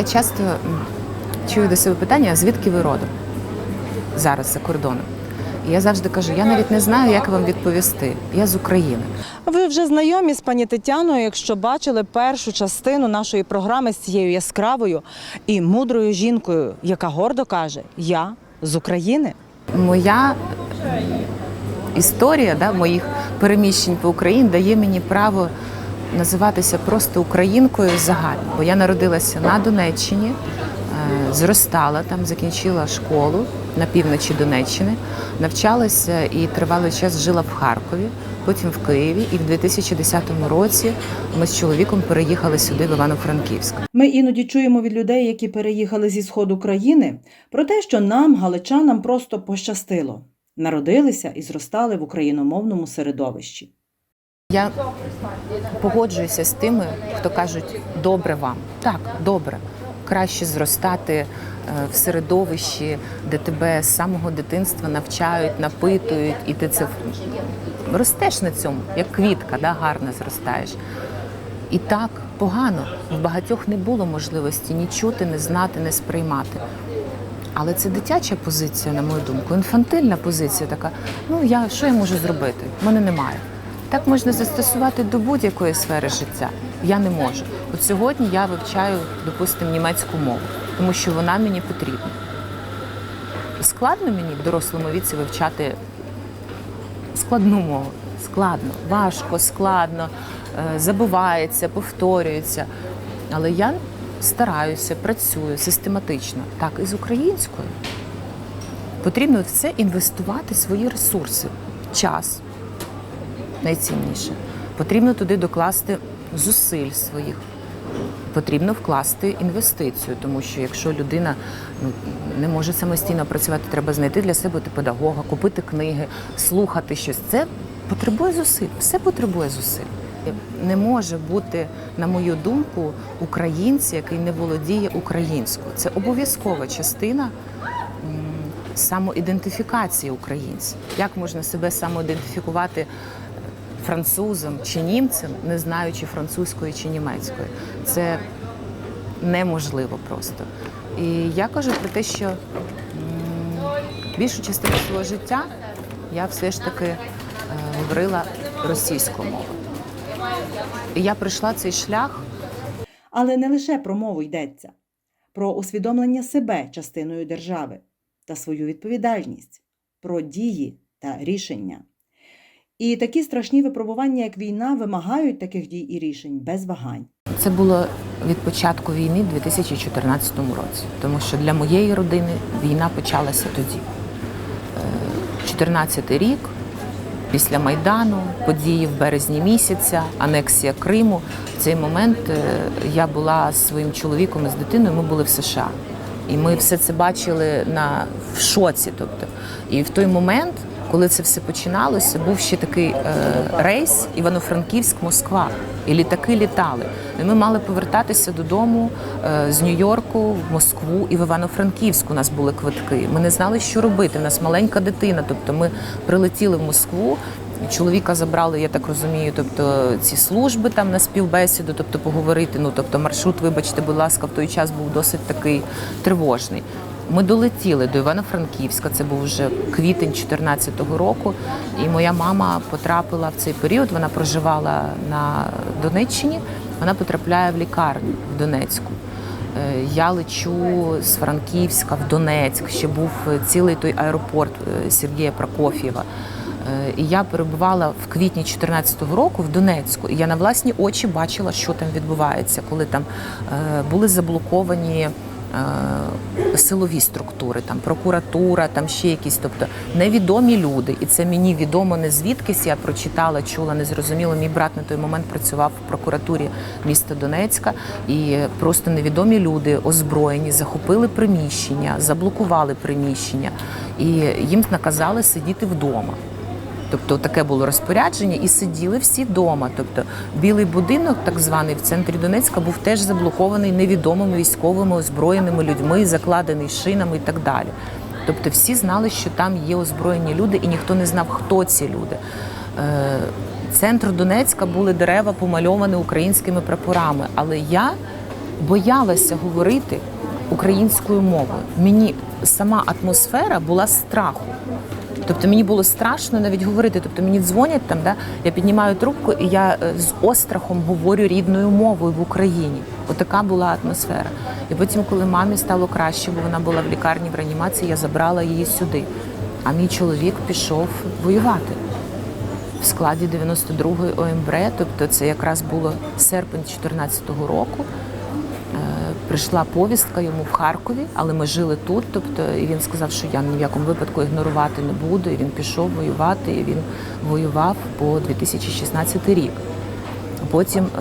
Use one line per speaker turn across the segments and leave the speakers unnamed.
Я часто чую до себе питання, звідки ви родом зараз за кордоном. І я завжди кажу, я навіть не знаю, як вам відповісти. Я з України.
Ви вже знайомі з пані Тетяною, якщо бачили першу частину нашої програми з цією яскравою і мудрою жінкою, яка гордо каже: Я з України.
Моя історія да, моїх переміщень по Україні дає мені право називатися просто українкою загально. Бо я народилася на Донеччині, е, зростала там, закінчила школу на півночі Донеччини, навчалася і тривалий час жила в Харкові, потім в Києві. І в 2010 році ми з чоловіком переїхали сюди, в Івано-Франківськ.
Ми іноді чуємо від людей, які переїхали зі сходу країни, про те, що нам, галичанам, просто пощастило. Народилися і зростали в україномовному середовищі.
Я погоджуюся з тими, хто кажуть добре вам. Так, добре. Краще зростати е, в середовищі, де тебе з самого дитинства навчають, напитують, і ти це ростеш на цьому, як квітка, да, гарно зростаєш. І так погано. В багатьох не було можливості ні чути, не знати, не сприймати. Але це дитяча позиція, на мою думку, інфантильна позиція така. Ну я що я можу зробити? В мене немає. Так можна застосувати до будь-якої сфери життя. Я не можу. От сьогодні я вивчаю, допустимо, німецьку мову, тому що вона мені потрібна. Складно мені в дорослому віці вивчати складну мову. Складно, важко, складно, е, забувається, повторюється. Але я стараюся, працюю систематично, так і з українською. Потрібно в це інвестувати свої ресурси, час найцінніше. Потрібно туди докласти зусиль своїх. Потрібно вкласти інвестицію, тому що якщо людина ну, не може самостійно працювати, треба знайти для себе педагога, купити книги, слухати щось. Це потребує зусиль, все потребує зусиль. Не може бути, на мою думку, українці, який не володіє українською. Це обов'язкова частина самоідентифікації українців. Як можна себе самоідентифікувати французом чи німцем, не знаючи французької чи німецької? Це неможливо просто. І я кажу про те, що більшу частину свого життя я все ж таки е, говорила російською мовою. І я пройшла цей шлях
Але не лише про мову йдеться, про усвідомлення себе частиною держави та свою відповідальність, про дії та рішення. І такі страшні випробування, як війна, вимагають таких дій і рішень без вагань.
Це було від початку війни в 2014 році, тому що для моєї родини війна почалася тоді. 14 рік, після Майдану, події в березні місяця, анексія Криму. В цей момент е, я була з своїм чоловіком і з дитиною. Ми були в США. І ми все це бачили на в шоці. Тобто, і в той момент, коли це все починалося, був ще такий е, рейс Івано-Франківськ-Москва. І літаки літали. І ми мали повертатися додому е, з Нью-Йорку в Москву і в Івано-Франківськ. У нас були квитки. Ми не знали, що робити. У нас маленька дитина. Тобто ми прилетіли в Москву. Чоловіка забрали, я так розумію, тобто ці служби там на співбесіду, тобто поговорити. Ну тобто маршрут, вибачте, будь ласка, в той час був досить такий тривожний. Ми долетіли до Івано-Франківська. Це був вже квітень 2014 року. І моя мама потрапила в цей період. Вона проживала на Донеччині. Вона потрапляє в лікарню в Донецьку. Е, Я лечу з Франківська в Донецьк. Ще був цілий той аеропорт е, Сергія Прокоф'єва. Е, І я перебувала в квітні 2014 року в Донецьку. І я на власні очі бачила, що там відбувається, коли там були заблоковані. Е, Силові структури, там прокуратура, там ще якісь, тобто невідомі люди, і це мені відомо не звідкись. Я прочитала, чула, не зрозуміло. Мій брат на той момент працював в прокуратурі міста Донецька, і просто невідомі люди озброєні, захопили приміщення, заблокували приміщення, і їм наказали сидіти вдома. Тобто таке було розпорядження, і сиділи всі вдома. Тобто білий будинок, так званий в центрі Донецька, був теж заблокований невідомими військовими озброєними людьми, закладений шинами і так далі. Тобто всі знали, що там є озброєні люди, і ніхто не знав, хто ці люди. Е, Центр Донецька були дерева помальовані українськими прапорами. Але я боялася говорити українською мовою. Мені сама атмосфера була страху. Тобто мені було страшно навіть говорити. Тобто мені дзвонять там, да, я піднімаю трубку і я е, з острахом говорю рідною мовою в Україні. Отака була атмосфера. І потім, коли мамі стало краще, бо вона була в лікарні в реанімації, я забрала її сюди. А мій чоловік пішов воювати в складі 92-ї ОМБР, тобто це якраз було серпень 2014 року. Е, Прийшла повістка йому в Харкові, але ми жили тут. Тобто, і він сказав, що я ні в якому випадку ігнорувати не буду. І він пішов воювати. І він воював по 2016 рік. Потім е,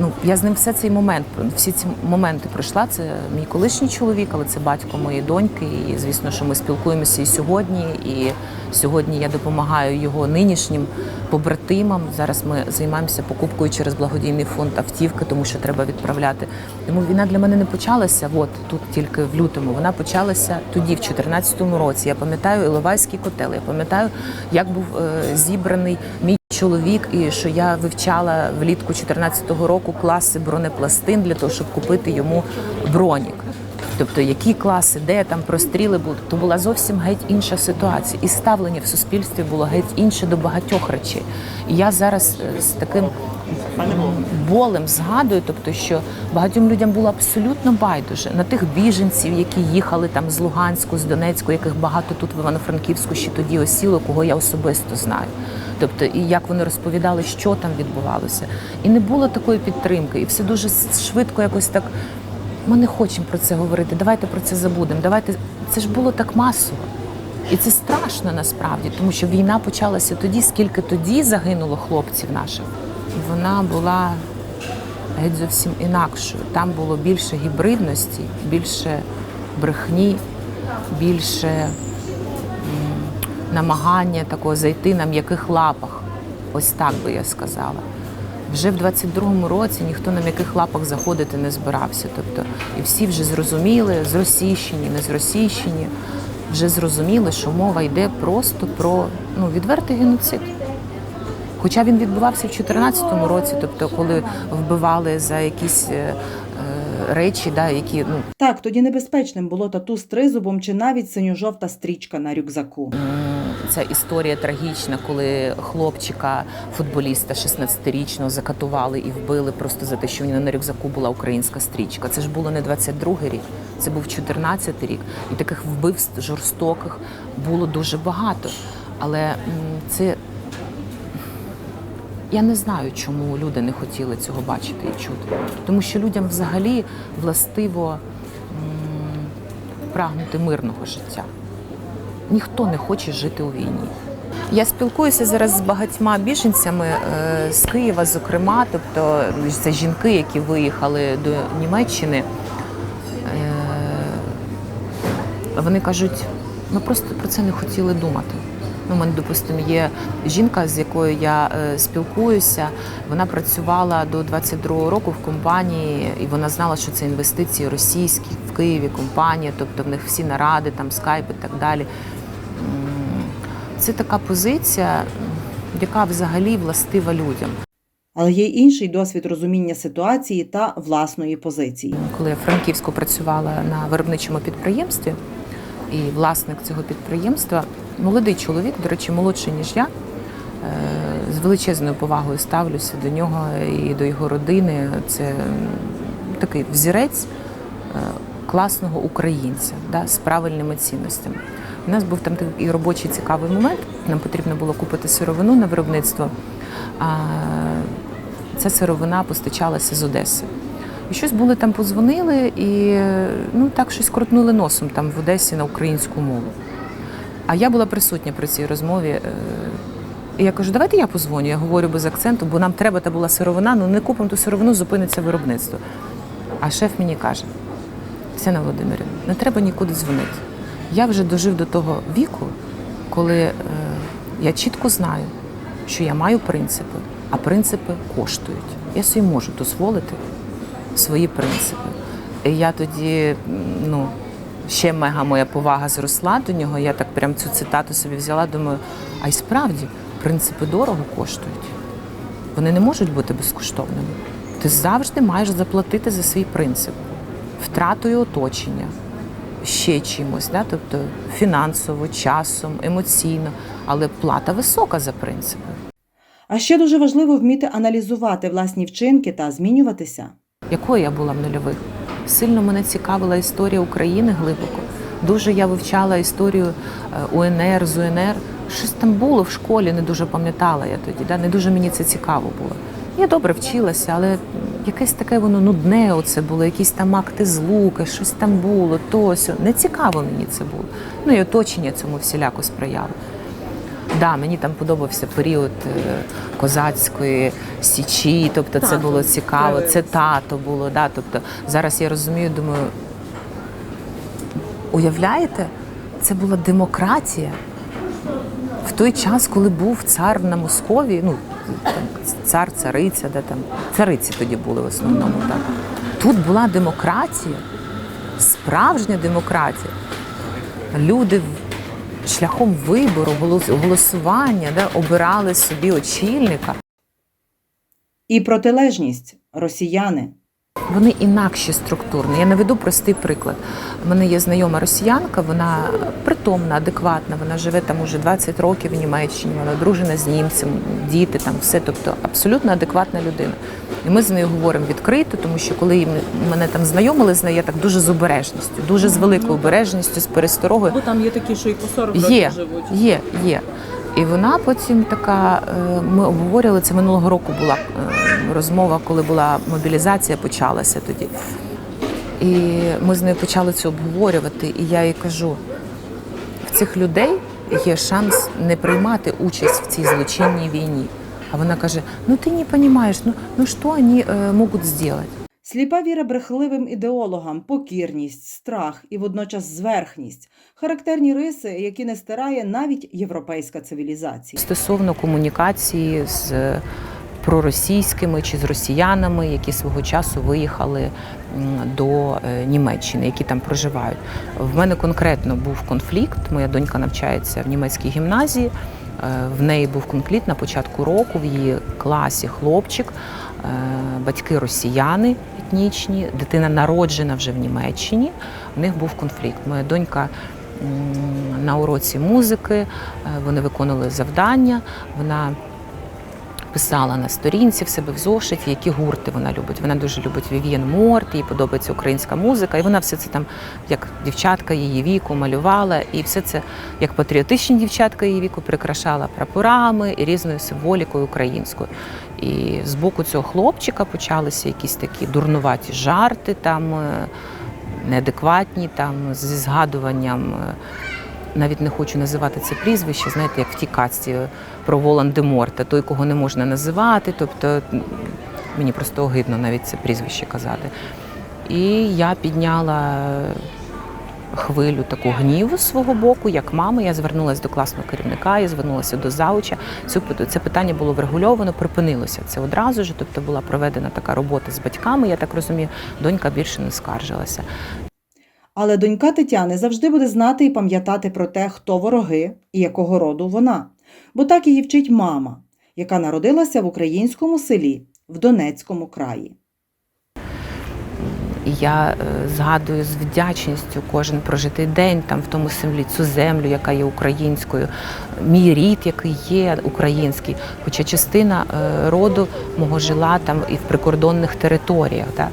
ну я з ним все цей момент всі ці моменти пройшла. Це мій колишній чоловік, але це батько моєї доньки. І звісно, що ми спілкуємося і сьогодні. І сьогодні я допомагаю його нинішнім побратимам. Зараз ми займаємося покупкою через благодійний фонд автівки, тому що треба відправляти. Тому війна для мене не почалася. От тут тільки в лютому. Вона почалася тоді, в 2014 році. Я пам'ятаю Іловайський котел. Я пам'ятаю, як був е, зібраний мій чоловік, і що я вивчала влітку 2014 року класи бронепластин для того, щоб купити йому бронік. Тобто, які класи, де там простріли були, то була зовсім геть інша ситуація, і ставлення в суспільстві було геть інше до багатьох речей. І я зараз е, з таким болем згадую, тобто, що багатьом людям було абсолютно байдуже на тих біженців, які їхали там з Луганську, з Донецьку, яких багато тут в Івано-Франківську ще тоді осіло, кого я особисто знаю. Тобто, і як вони розповідали, що там відбувалося, і не було такої підтримки, і все дуже швидко якось так. Ми не хочемо про це говорити. Давайте про це забудемо. Давайте це ж було так масово. І це страшно насправді, тому що війна почалася тоді, скільки тоді загинуло хлопців наших. Вона була геть зовсім інакшою. Там було більше гібридності, більше брехні, більше м, намагання такого зайти на м'яких лапах. Ось так би я сказала. Вже в 22-му році ніхто на м'яких лапах заходити не збирався. Тобто, і всі вже зрозуміли, зросійщені, не зросійщені, вже зрозуміли, що мова йде просто про ну, відвертий геноцид. Хоча він відбувався в 2014 році, тобто коли вбивали за якісь е, е, речі, да, які ну,
Так, тоді небезпечним було тату з тризубом чи навіть синьо-жовта стрічка на рюкзаку.
Ця історія трагічна, коли хлопчика, футболіста 16-річного закатували і вбили просто за те, що в нього на рюкзаку була українська стрічка. Це ж було не 22-й рік, це був 14-й рік. І таких вбивств жорстоких було дуже багато. Але це я не знаю, чому люди не хотіли цього бачити і чути. Тому що людям взагалі властиво прагнути мирного життя. Ніхто не хоче жити у війні. Я спілкуюся зараз з багатьма біженцями е, з Києва, зокрема, тобто це жінки, які виїхали до Німеччини. Е, Вони кажуть, ми просто про це не хотіли думати. Ну, у мене, допустимо, є жінка, з якою я е, спілкуюся. Вона працювала до 22-го року в компанії, і вона знала, що це інвестиції російські в Києві, компанія, тобто в них всі наради, там скайп і так далі. Це така позиція, яка взагалі властива людям.
Але є інший досвід розуміння ситуації та власної позиції.
Коли я в Франківську працювала на виробничому підприємстві, і власник цього підприємства, молодий чоловік, до речі, молодший ніж я, е, з величезною повагою ставлюся до нього і до його родини. Це такий взірець е, класного українця да, з правильними цінностями. У нас був там такий робочий цікавий момент. Нам потрібно було купити сировину на виробництво. Ця сировина постачалася з Одеси. І щось були там, позвонили і ну так щось крутнули носом там в Одесі на українську мову. А я була присутня при цій розмові. е, І я кажу, давайте я позвоню. Я говорю без акценту, бо нам треба та була сировина, ну не купимо ту сировину, зупиниться виробництво. А шеф мені каже: Тетяна Володимирівна, не треба нікуди дзвонити. Я вже дожив до того віку, коли е, я чітко знаю, що я маю принципи, а принципи коштують. Я собі можу дозволити свої принципи. І я тоді, ну, ще мега моя повага зросла до нього. Я так прям цю цитату собі взяла, думаю, а й справді принципи дорого коштують. Вони не можуть бути безкоштовними. ти завжди маєш заплатити за свій принцип втратою оточення, ще чимось, да? тобто фінансово, часом, емоційно, але плата висока за принципи.
А ще дуже важливо вміти аналізувати власні вчинки та змінюватися.
Якою я була в нульових? Сильно мене цікавила історія України глибоко. Дуже я вивчала історію е, УНР, з УНР. Щось там було в школі, не дуже пам'ятала я тоді. Да? Не дуже мені це цікаво було. Я добре вчилася, але якесь таке воно нудне оце було, якісь там акти злуки, щось там було, то сьо. Не цікаво мені це було. Ну і оточення цьому всіляко сприяло. Да, мені там подобався період е, козацької січі, тобто це було цікаво.
це-
тато було. Да, тобто зараз я розумію, думаю, уявляєте, це була демократія в той час, коли був цар на Московії, ну цар, цариця, де там цариці тоді були в основному. Так. Тут була демократія, справжня демократія. Люди шляхом вибору, голосування да, обирали собі очільника.
І протилежність росіяни.
Вони інакші структурні. Я наведу простий приклад. У мене є знайома росіянка, вона притомна, адекватна. Вона живе там уже 20 років в Німеччині, вона одружена з німцем, діти там, все. Тобто абсолютно адекватна людина. І ми з нею говоримо відкрито, тому що коли мене там знайомили з нею, я так дуже з обережністю, дуже з великою обережністю, з пересторогою.
Бо там є такі, що і по 40
Є,
років живуть.
є, є. І вона потім така, е, ми обговорювали це минулого року була е, розмова, коли була мобілізація, почалася тоді. І ми з нею почали це обговорювати. І я їй кажу: в цих людей є шанс не приймати участь в цій злочинній війні. А вона каже: Ну ти не розумієш, ну, ну що вони е, можуть зробити?
Сліпа віра брехливим ідеологам, покірність, страх і водночас зверхність характерні риси, які не стирає навіть європейська цивілізація.
Стосовно комунікації з проросійськими чи з росіянами, які свого часу виїхали до е, Німеччини, які там проживають. В мене конкретно був конфлікт. Моя донька навчається в німецькій гімназії. Е, В неї був конфлікт на початку року. В її класі хлопчик, е, батьки росіяни етнічні, дитина народжена вже в Німеччині. У них був конфлікт. Моя донька на уроці музики, е, вони виконували завдання. Вона писала на сторінці в себе в зошиті, які гурти вона любить. Вона дуже любить Вів'єн Морт, їй подобається українська музика, і вона все це там, як дівчатка її віку, малювала, і все це як патріотичні дівчатка її віку прикрашала прапорами і різною символікою українською. І з боку цього хлопчика почалися якісь такі дурнуваті жарти, там е, неадекватні, там зі згадуванням. Навіть не хочу називати це прізвище, знаєте, як в тій касті про Волан-де-Морта, той, кого не можна називати. Тобто мені просто огидно навіть це прізвище казати. І я підняла хвилю таку гніву з свого боку, як мама. Я звернулася до класного керівника, я звернулася до зауча. Це питання було врегульовано, припинилося це одразу ж. Тобто була проведена така робота з батьками. Я так розумію, донька більше не скаржилася.
Але донька Тетяни завжди буде знати і пам'ятати про те, хто вороги і якого роду вона. Бо так її вчить мама, яка народилася в українському селі в Донецькому краї.
Я е, згадую з вдячністю кожен прожитий день там в тому селі цю землю, яка є українською, мій рід, який є український. Хоча частина е, роду мого жила там і в прикордонних територіях. Да.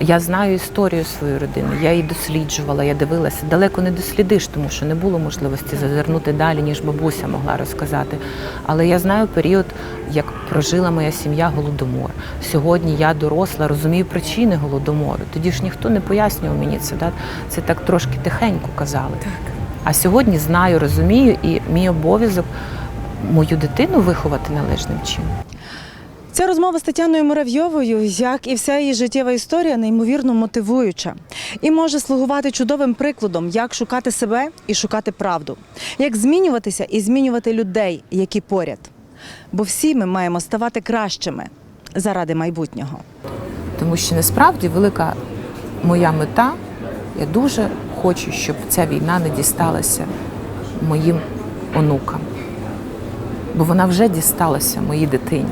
Я знаю історію своєї родини, я її досліджувала, я дивилася. Далеко не дослідиш, тому що не було можливості зазирнути далі, ніж бабуся могла розказати. Але я знаю період, як прожила моя сім'я голодомор. Сьогодні я доросла, розумію причини голодомору. Тоді ж ніхто не пояснював мені це. Да? Це так трошки тихенько казали. А сьогодні знаю, розумію, і мій обов'язок мою дитину виховати належним чином.
Ця розмова з Тетяною Муравйовою, як і вся її життєва історія, неймовірно мотивуюча і може слугувати чудовим прикладом, як шукати себе і шукати правду, як змінюватися і змінювати людей, які поряд. Бо всі ми маємо ставати кращими заради майбутнього.
Тому що насправді велика моя мета. Я дуже хочу, щоб ця війна не дісталася моїм онукам. Бо вона вже дісталася моїй дитині.